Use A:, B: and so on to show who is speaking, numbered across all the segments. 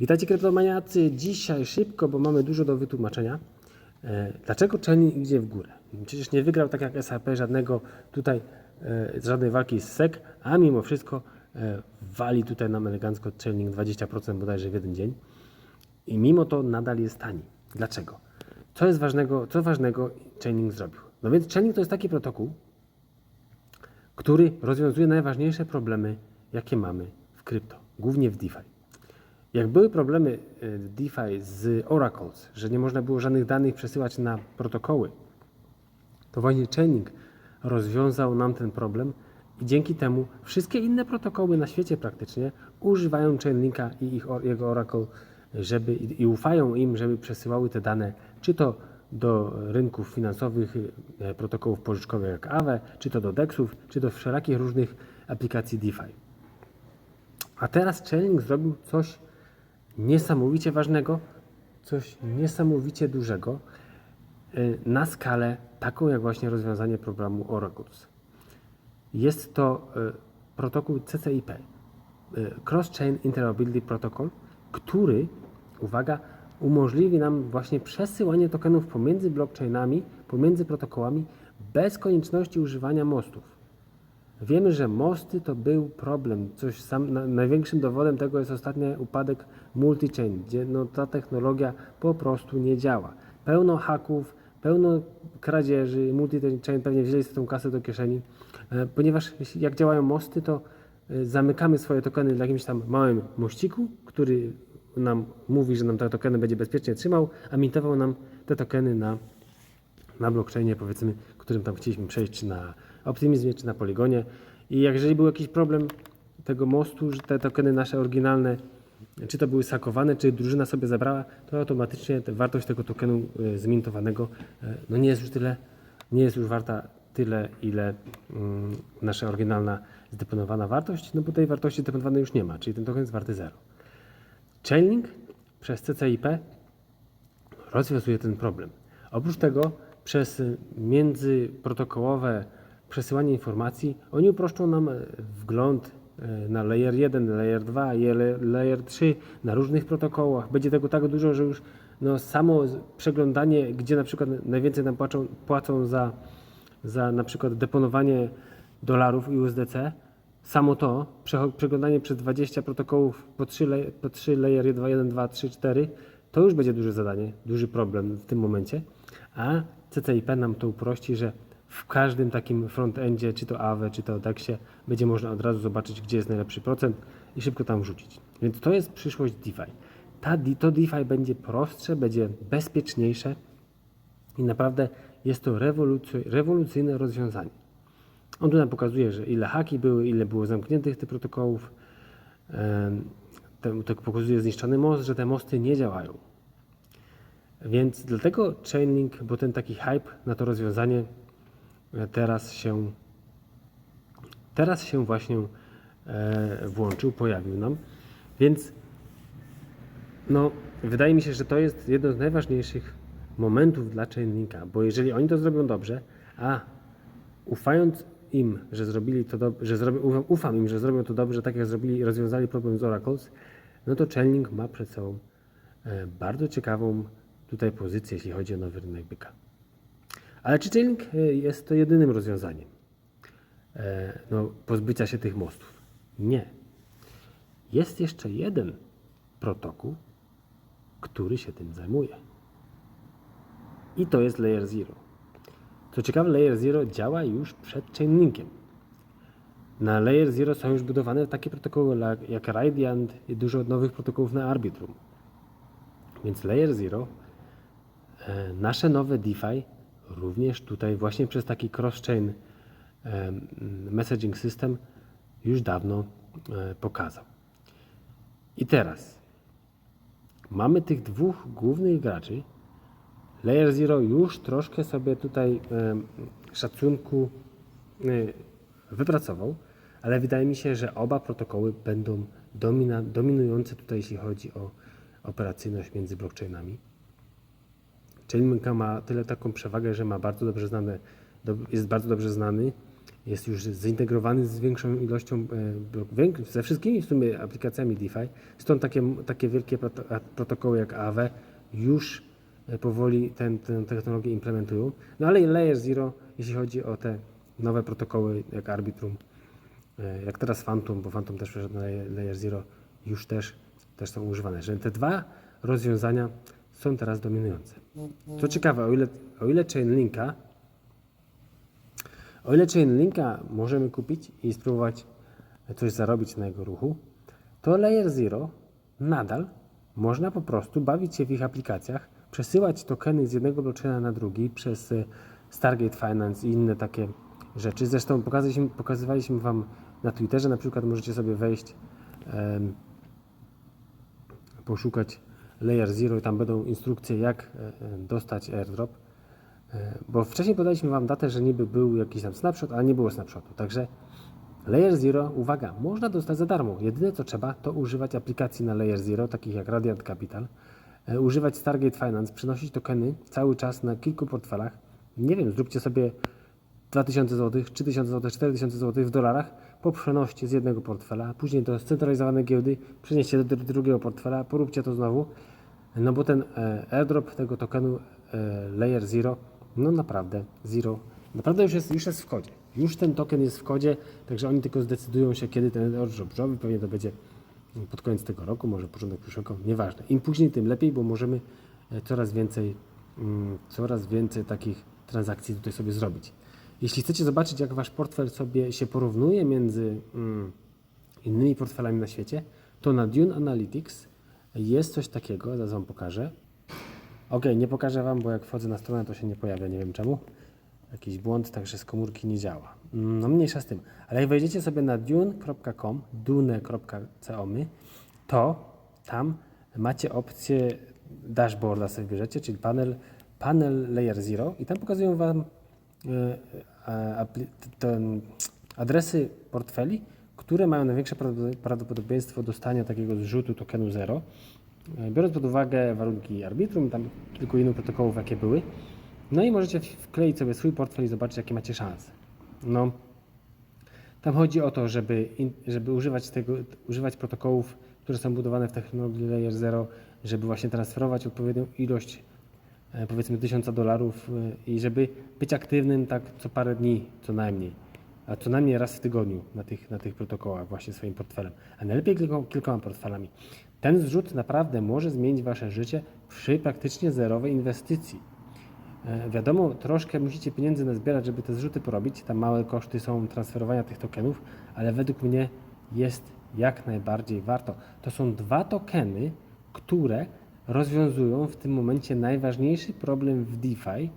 A: Witajcie kryptomaniacy. Dzisiaj szybko, bo mamy dużo do wytłumaczenia. E, Dlaczego Chainlink idzie w górę? Przecież nie wygrał tak jak SAP żadnego tutaj, e, żadnej walki z SEC, a mimo wszystko e, wali tutaj nam elegancko Chainlink 20% bodajże w jeden dzień. I mimo to nadal jest tani. Dlaczego? Co jest ważnego, co ważnego Chainlink zrobił? No więc Chainlink to jest taki protokół, który rozwiązuje najważniejsze problemy, jakie mamy w krypto, głównie w DeFi. Jak były problemy e, DeFi z Oracles, że nie można było żadnych danych przesyłać na protokoły, to właśnie Chainlink rozwiązał nam ten problem i dzięki temu wszystkie inne protokoły na świecie praktycznie używają Chainlinka i ich, jego Oracle, żeby, i ufają im, żeby przesyłały te dane, czy to do rynków finansowych, e, protokołów pożyczkowych jak Aave, czy to do DEXów, czy do wszelakich różnych aplikacji DeFi. A teraz Chainlink zrobił coś niesamowicie ważnego, coś niesamowicie dużego y, na skalę taką jak właśnie rozwiązanie problemu Oracles. Jest to y, protokół CCIP, y, Cross-Chain Interoperability Protocol, który, uwaga, umożliwi nam właśnie przesyłanie tokenów pomiędzy blockchainami, pomiędzy protokołami bez konieczności używania mostów. Wiemy, że mosty to był problem. Coś sam, na, największym dowodem tego jest ostatni upadek multi-chain, gdzie no, ta technologia po prostu nie działa. Pełno haków, pełno kradzieży, multi-chain pewnie wzięli sobie tą kasę do kieszeni, e, ponieważ jak działają mosty, to e, zamykamy swoje tokeny w jakimś tam małym mościku, który nam mówi, że nam te tokeny będzie bezpiecznie trzymał, a mintował nam te tokeny na na blockchainie, powiedzmy, którym tam chcieliśmy przejść, czy na Optimizmie, czy na Poligonie. I jak jeżeli był jakiś problem tego mostu, że te tokeny nasze oryginalne, czy to były sakowane, czy drużyna sobie zabrała, to automatycznie wartość tego tokenu e, zmintowanego e, no nie jest już tyle, nie jest już warta tyle, ile mm, nasza oryginalna zdeponowana wartość, no bo tej wartości zdeponowanej już nie ma, czyli ten token jest warty zero. Chainlink przez CCIP rozwiązuje ten problem. Oprócz tego przez międzyprotokołowe przesyłanie informacji oni uproszczą nam e, wgląd e, na layer 1, layer 2 i layer 3 na różnych protokołach. Będzie tego tak dużo, że już no, samo przeglądanie, gdzie na przykład najwięcej nam płacą, płacą za, za na przykład deponowanie dolarów i USDC, samo to, przeglądanie przez 20 protokołów po 3, le- po 3 layer 2, 1, 2, 3, 4, to już będzie duże zadanie, duży problem w tym momencie. A CCIP nam to uprości, że w każdym takim frontendzie, czy to Aave, czy to Dexie, będzie można od razu zobaczyć, gdzie jest najlepszy procent i szybko tam wrzucić. Więc to jest przyszłość DeFi. Ta, to DeFi będzie prostsze, będzie bezpieczniejsze i naprawdę jest to rewolucy- rewolucyjne rozwiązanie. On tu nam pokazuje, że ile haki były, ile było zamkniętych tych protokołów. To, pokazuje zniszczony most, że te mosty nie działają. Więc dlatego Chainlink, bo ten taki hype na to rozwiązanie e, teraz się teraz się właśnie e, włączył, pojawił nam. Więc no, wydaje mi się, że to jest jeden z najważniejszych momentów dla Chainlinka, bo jeżeli oni to zrobią dobrze, a ufając im, że zrobili to dobrze, że zrobią, ufam, im, że zrobią to dobrze, tak jak zrobili rozwiązali problem z Oracles, no to Chainlink ma przed sobą e, bardzo ciekawą tutaj pozycję, jeśli chodzi o nowy rynek byka. Ale czy Chainlink e, jest to jedynym rozwiązaniem e, no, pozbycia się tych mostów? Nie. Jest jeszcze jeden protokół, który się tym zajmuje. I to jest Layer Zero. Co ciekawe, Layer Zero działa już przed Chainlinkiem. Na Layer Zero są już budowane takie protokoły jak Radiant i dużo nowych protokołów na Arbitrum. Więc Layer Zero, e, nasze nowe DeFi, również tutaj właśnie przez taki cross-chain e, messaging system już dawno e, pokazał. I teraz mamy tych dwóch głównych graczy. Layer Zero już troszkę sobie tutaj szacunku wypracował, ale wydaje mi się, że oba protokoły będą domina, dominujące tutaj, jeśli chodzi o operacyjność między blockchainami. Chainlink ma tyle taką przewagę, że ma bardzo dobrze znane, jest bardzo dobrze znany jest już zintegrowany z większą ilością, e, ze wszystkimi w sumie aplikacjami DeFi. Stąd takie, takie wielkie protokoły jak Aave już e, powoli tę technologię implementują. No ale Layer Zero, jeśli chodzi o te nowe protokoły jak Arbitrum, jak teraz Phantom, bo Phantom też przeszedł na Layer- Layer Zero, już też, też są używane. Że te dwa rozwiązania są teraz dominujące. Co ciekawe, o ile, o ile Chainlinka o ile Chainlinka możemy kupić i spróbować coś zarobić na jego ruchu, to Layer Zero nadal można po prostu bawić się w ich aplikacjach, przesyłać tokeny z jednego blockchaina na drugi przez e, Stargate Finance i inne takie rzeczy. Zresztą pokazaliśmy, pokazywaliśmy Wam na Twitterze, na przykład możecie sobie wejść, em, poszukać Layer Zero i tam będą instrukcje, jak e, e, dostać airdrop. E, Bo wcześniej podaliśmy Wam datę, że niby był jakiś tam snapshot, ale nie było snapshotu. Także Layer Zero, uwaga, można dostać za darmo. Jedyne co trzeba, to używać aplikacji na Layer Zero, takich jak Radiant Capital, używać Stargate Finance, przenosić tokeny cały czas na kilku portfelach. Nie wiem, zróbcie sobie 2000 zł, 3000 zł, 4000 zł w dolarach, poprzenoście z jednego portfela, później do scentralizowanej giełdy, przenieście do dru- drugiego portfela, poróbcie to znowu, no bo ten e, airdrop tego tokenu e, Layer Zero, no naprawdę Zero, naprawdę już jest, już jest w kodzie. Już ten token jest w kodzie, także oni tylko zdecydują się, kiedy ten airdrop zrobi, pewnie to będzie pod koniec tego roku, może początek przyszłego, nieważne. Im później, tym lepiej, bo możemy e, coraz więcej, mm, coraz więcej takich transakcji tutaj sobie zrobić. Jeśli chcecie zobaczyć, jak wasz portfel sobie się porównuje między mm, innymi portfelami na świecie, to na Dune Analytics jest coś takiego, zaraz wam pokażę. Ok, nie pokażę wam, bo jak wchodzę na stronę, to się nie pojawia, nie wiem czemu. Jakiś błąd, także z komórki nie działa. Mm, No mniejsza z tym. Ale jak wejdziecie sobie na dune.com, dune.com, to tam macie opcję dashboarda sobie bierzecie, czyli panel, panel Layer Zero i tam pokazują Wam e, adresy portfeli, które mają największe prawdopod- prawdopodobieństwo dostania takiego zrzutu tokenu Zero. E, Biorąc pod uwagę warunki Arbitrum, tam kilku innych protokołów, jakie były, no i możecie wkleić sobie swój portfel i zobaczyć, jakie macie szanse. No, tam chodzi o to, żeby, żeby używać, tego, używać protokołów, które są budowane w technologii Layer Zero, żeby właśnie transferować odpowiednią ilość, powiedzmy 1000 dolarów e, i żeby być aktywnym tak co parę dni, co najmniej, a co najmniej raz w tygodniu na tych, na tych protokołach właśnie swoim portfelem, a najlepiej kilkoma, kilkoma portfelami. Ten zrzut naprawdę może zmienić Wasze życie przy praktycznie zerowej inwestycji. E, Wiadomo, troszkę musicie pieniędzy nazbierać, żeby te zrzuty porobić. Tam małe koszty są transferowania tych tokenów, ale według mnie jest jak najbardziej warto. To są dwa tokeny, które rozwiązują w tym momencie najważniejszy problem w DeFi.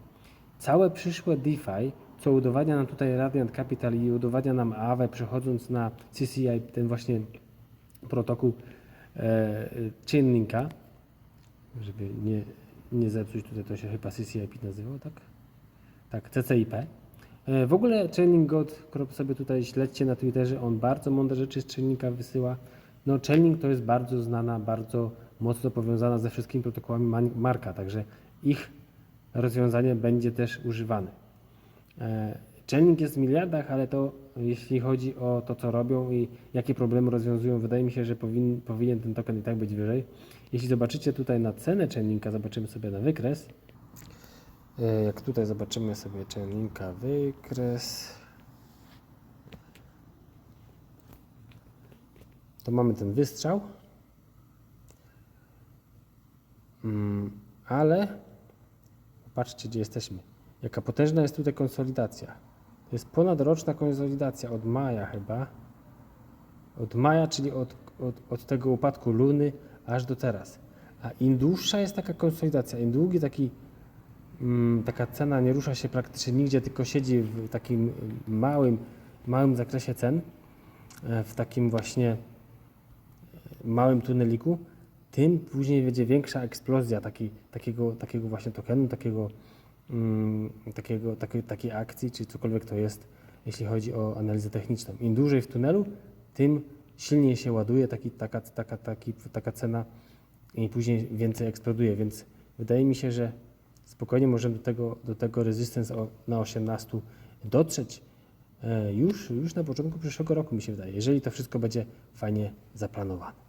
A: Całe przyszłe DeFi, co udowadnia nam tutaj Radiant Capital i udowadnia nam Aave przechodząc na CCI, ten właśnie protokół e, Chainlinka, żeby nie, nie zepsuć tutaj, to się chyba CCIP nazywał, tak? Tak, CCIP. E, W ogóle Chaining God, sobie tutaj śledźcie na Twitterze, on bardzo mądre rzeczy z Chainlinka wysyła. No Chaining to jest bardzo znana, bardzo mocno powiązana ze wszystkimi protokołami marka, także ich rozwiązanie będzie też używane. E, Chaining jest w miliardach, ale to jeśli chodzi o to, co robią i jakie problemy rozwiązują, wydaje mi się, że powin, powinien ten token i tak być wyżej. Jeśli zobaczycie tutaj na cenę Chainlinka, zobaczymy sobie na wykres. E, Jak tutaj zobaczymy sobie Chainlinka wykres, to mamy ten wystrzał. Mm, ale patrzcie, gdzie jesteśmy. Jaka potężna jest tutaj konsolidacja. To jest ponadroczna konsolidacja od maja chyba. Od maja, czyli od, od, od tego upadku Luny aż do teraz. A im dłuższa jest taka konsolidacja, im długi taki, mm, taka cena nie rusza się praktycznie nigdzie, tylko siedzi w takim małym, małym zakresie cen, e, w takim właśnie małym tuneliku, tym później będzie większa eksplozja taki, takiego, takiego właśnie tokenu, takiego, mm, takiego, takiej, akcji, czy cokolwiek to jest, jeśli chodzi o analizę techniczną. Im dłużej w tunelu, tym silniej się ładuje taki, taka, taka, taki, taka cena i później więcej eksploduje, więc wydaje mi się, że spokojnie możemy do tego, do tego resistance na 18 dotrzeć. e, już, już na początku przyszłego roku, mi się wydaje, jeżeli to wszystko będzie fajnie zaplanowane.